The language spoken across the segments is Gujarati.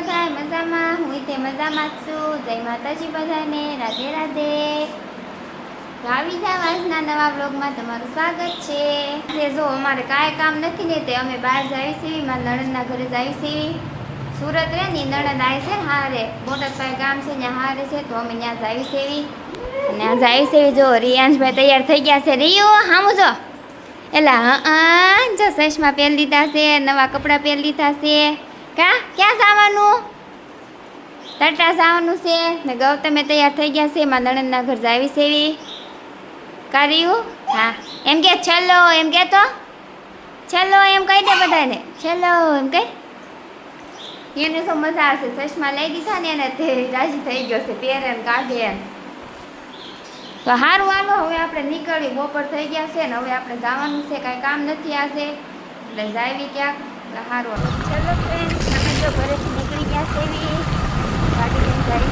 બધા મજામાં, હું તે મજામાં જ જય માતાજી બધાને. રાધે રાધે. તો વાંસના નવા બ્લોગમાં તમારું સ્વાગત છે. જે જો અમારે કાંઈ કામ નથી ને તે અમે બહાર જાવી છીએ મારા નણંદના ઘરે જાવી છીએ સુરત રે ને નણંદ આવી છે હારે. પાસે ગામ છે ત્યાં હારે છે, તો અમે ત્યાં જાવી છે અને આ જાય છે જો રિયાંશભાઈ તૈયાર થઈ ગયા છે. રિયો, હામું જો. એલા, હા જો ચશ્મા પહેરી લીધા છે, નવા કપડાં પહેરી લીધા છે. કા? ક્યાં જવાનું? ટટા જવાનું છે. ને ગૌતમે તૈયાર થઈ ગયા છે. માં નણંદના ઘર જાવી એવી. કર્યું? હા. એમ કે છેલ્લો, એમ કે તો? છેલ્લો એમ કહી દે બધાને. છેલ્લો એમ કહી. એને શું મજા આવશે. ચશ્મા લઈ દીધા ને એને તે રાજી થઈ ગયો છે. પહેરે ને કાઢે એમ. તો સારું હાલો. હવે આપણે નીકળી. બપોર થઈ ગયા છે ને હવે આપણે જવાનું છે. કાંઈ કામ નથી આજે. એટલે જાવી ક્યાંક. સારું ચલો ફ્રેન્ડ જો ઘરેથી નીકળી ગયા સેવી એવી ગાડી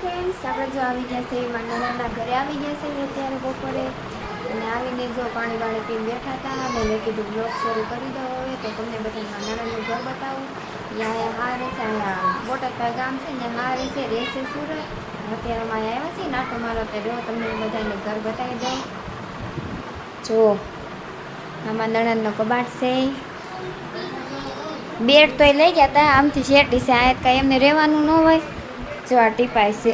ફ્રેન્ડ્સ આપણે જો આવી ગયા છે નણંદના ઘરે આવી ગયા છે અત્યારે બપોરે. અને આવીને જો પાણી વાણી પીને બેઠા હતા અને મેં કીધું બ્લોગ શરૂ કરી દો હવે, તો તમને બધા મારા ઘર બતાવું. ત્યાં હારે છે અહીંયા બોટાદ ગામ છે ને હારે છે રહે સુરત. અત્યારે અમે આવ્યા છીએ નાટો મારો તે રહ્યો, તમને બધાને ઘર બતાવી દઉં. જો, આમાં નણંદનો કબાટ છે. બેડ તોય લઈ ગયા હતા આમથી શેટી છે, આ કાંઈ એમને રહેવાનું ન હોય. જો, આ ટીપાય છે.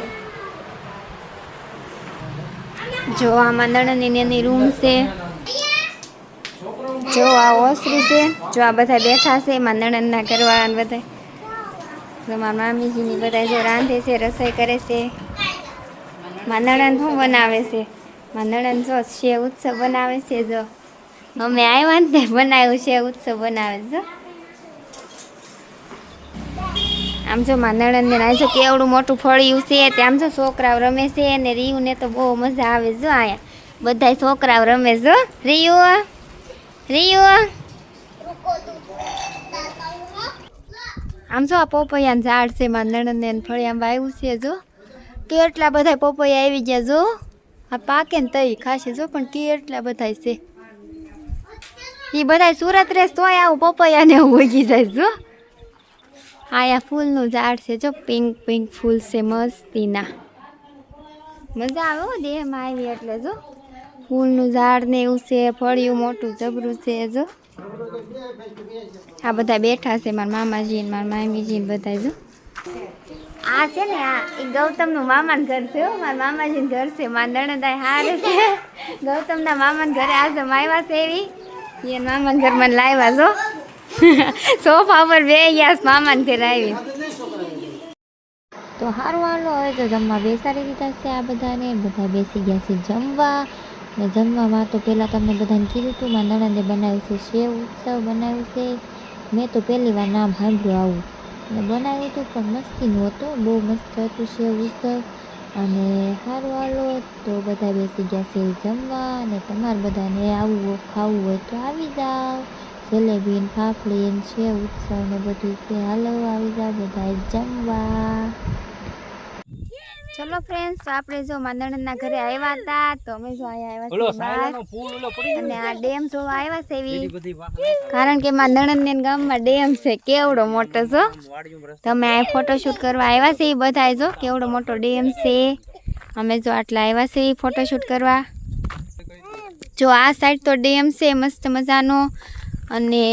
જો આમાં નણની એની રૂમ છે. જો આ ઓસરી છે, જો આ બધા બેઠા છે, એમાં નણંદના ઘરવાળા ને બધા. મારા મામીજીની બધા જો રાંધે છે, રસોઈ કરે છે. મારા નણંદ શું બનાવે છે? મારા નણંદ જો છે ઉત્સવ બનાવે છે, જો. અમે આવ્યા ને બનાવ્યું છે ઉત્સવ બનાવે છે જો આમ જો નણંદને આ જો કેવડું મોટું ફળિયું છે તે આમ જો છોકરાઓ રમે છે અને રીયુને તો બહુ મજા આવે જો આયા. બધા છોકરાઓ રમે જો. રીયુ રીયુ. આમ જો આ પોપૈયાનું ઝાડ છે મારા નણંદને ફળિયામાં વાવ્યું છે જો. કેટલા બધા પોપૈયા આવી ગયા જો. આ પાકે ને તઈ ખાશે જો, પણ કેટલા બધા છે. એ બધા સુરત રેસ તોય આવું પોપૈયાને ઉગી જાય જો. આયા ફૂલનું ઝાડ છે જો પિંક પિંક ફૂલ છે મસ્તીના. મજા આવે દેહમાં આવી એટલે જો. ફૂલનું ઝાડ ને એવું છે, ફળિયું મોટું જબરું છે જો. આ બધા બેઠા છે મારા મામાજી મારા મામીજી ને બધા જો. આ છે ને, આ એ ગૌતમનું મામાનું ઘર છે મારા મામાજીનું ઘર છે, મારા નણદાય હારે છે. ગૌતમના મામાના ઘરે આજે માયવા છે એવી. એ મામાના ઘરમાં લાવ્યા છો સોફા પર બે ગયા મામાને ઘેર આવી તો હારું, હાલો. હવે તો જમવા બેસાડી દીધા છે આ બધાને. બધા બેસી ગયા છે જમવા. ને જમવામાં તો પહેલાં તમને બધાને કીધું હતું, મારા નણંદે બનાવ્યું છે શેવ ઉત્સવ બનાવ્યું છે. મેં તો પહેલી વાર નામ સાંભળ્યું આવું. ને બનાવ્યું હતું, પણ મસ્તીનું હતું. બહુ મસ્ત હતું શેવ ઉત્સવ. અને સારું હાલો. તો બધા બેસી ગયા છે જમવા. અને તમારે બધાને આવવું ખાવું હોય તો આવી જાઓ. જલેબી ફાફડી ને છે ઉત્સવ ને બધું છે. હાલો આવી જાઓ બધા જમવા. ચલો ફ્રેન્ડ્સ આપણે જો માંદણના ઘરે આવ્યા હતા તો અમે જો અહીંયા આવ્યા છીએ અને આ ડેમ જોવા આવ્યા છે એવી. કારણ કે મારા નણંદને ગામમાં ડેમ છે કેવડો મોટો છો તમે આ ફોટોશૂટ કરવા આવ્યા છે એ બધા જો કેવડો મોટો ડેમ છે. અમે જો આટલા આવ્યા છે એ ફોટોશૂટ કરવા. જો આ સાઈડ તો ડેમ છે મસ્ત મજાનો. અને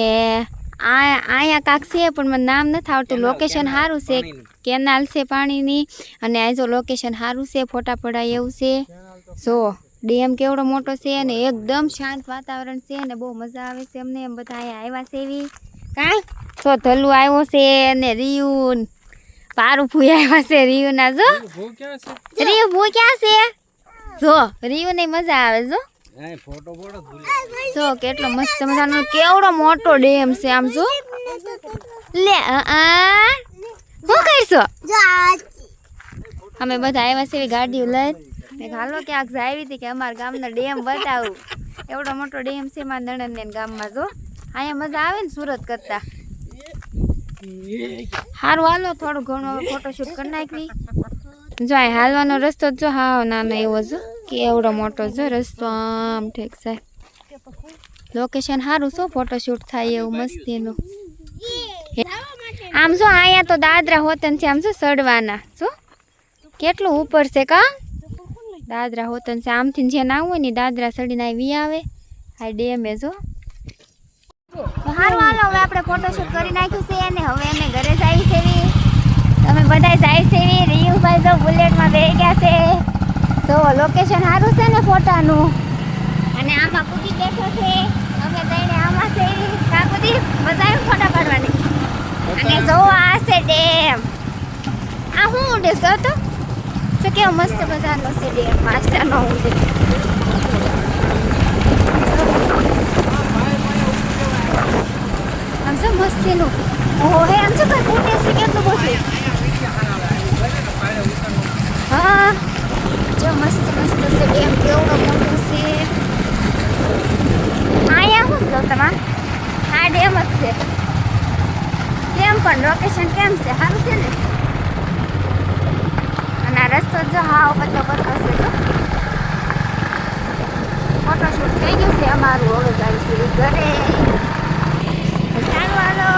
આ અહીંયા કાંક છે પણ મને નામ નથી આવડતું લોકેશન સારું છે. કેનાલ છે પાણીની. અને આ જો લોકેશન સારું છે ફોટા પડાય એવું છે. જો ડેમ કેવડો મોટો છે અને એકદમ શાંત વાતાવરણ છે અને બહુ મજા આવે છે અમને. એમ બધા અહીંયા આવ્યા છે એવી. કાં તો ધલુ આવ્યો છે અને રિયુન. પારું ફૂઈ આવ્યા છે રિયુના જો. રિયુ ભૂ ક્યાં છે? જો રિયુને મજા આવે જો. જો કેટલો મસ્ત મજાનો કેવડો મોટો ડેમ છે આમ જો. લે આ શું કરશો? અમે બધા આવ્યા છે એવી ગાડીઓ લઈ મેં કીધું હાલો ક્યાંક આવી હતી કે અમારા ગામનો ડેમ બતાવું. એવડો મોટો ડેમ છે મારા નણંદ ગામમાં જો. અહીંયા મજા આવે ને સુરત કરતા. સારું હાલો થોડું ઘણું ફોટોશૂટ કરી નાખવી જો હાલવાનો રસ્તો જ જો હા નાનો એવો જો. કે એવડો મોટો છે, રસ્તો આમ ઠીક છે. લોકેશન સારું શું ફોટોશૂટ થાય એવું મસ્તીનું? આમ જો, અહીંયા તો દાદરા હોતન છે, આમ જો સડવાના. શું કેટલું ઉપર છે કા? દાદરા હોતન છે, આમથી જે ના હોય ને દાદરા સડીને આવી આવે. આ ડેમે જો. હારું, હાલો, હવે આપણે ફોટોશૂટ કરી નાખ્યું છે અને હવે અમે ઘરે જાય છે તમે બધા જાય છે રીયુભાઈ જો બુલેટમાં બેસી ગયા છે. તો લોકેશન સારું છે ને ફોટાનું? અને આમાં કુદી બેઠો છે. અમે તઈને આમાં છે. કાકુદી બધા ફોટા પાડવાની. અને જો આ છે ડેમ. આ હું ઉડે કહો તો? તો કેવો મસ્ત મજાનો છે ડેમ. માસ્ટરનો ઉડે આમ છે મસ્તીનું. ઓહો હે આમ છે ભાઈ ઉડે છે કેટલું બધું? હા. મસ્ત મસ્ત છે ડેમ કેવડો મોટો છે અહીંયા શું છે તમારે હા ડેમ જ છે કેમ પણ લોકેશન કેમ છે સારું છે ને અને આ રસ્તો જો હા બધો બધો છે ફોટોશૂટ થઈ ગયું છે અમારું હવે જાય છે. ઘરે સારું હાલો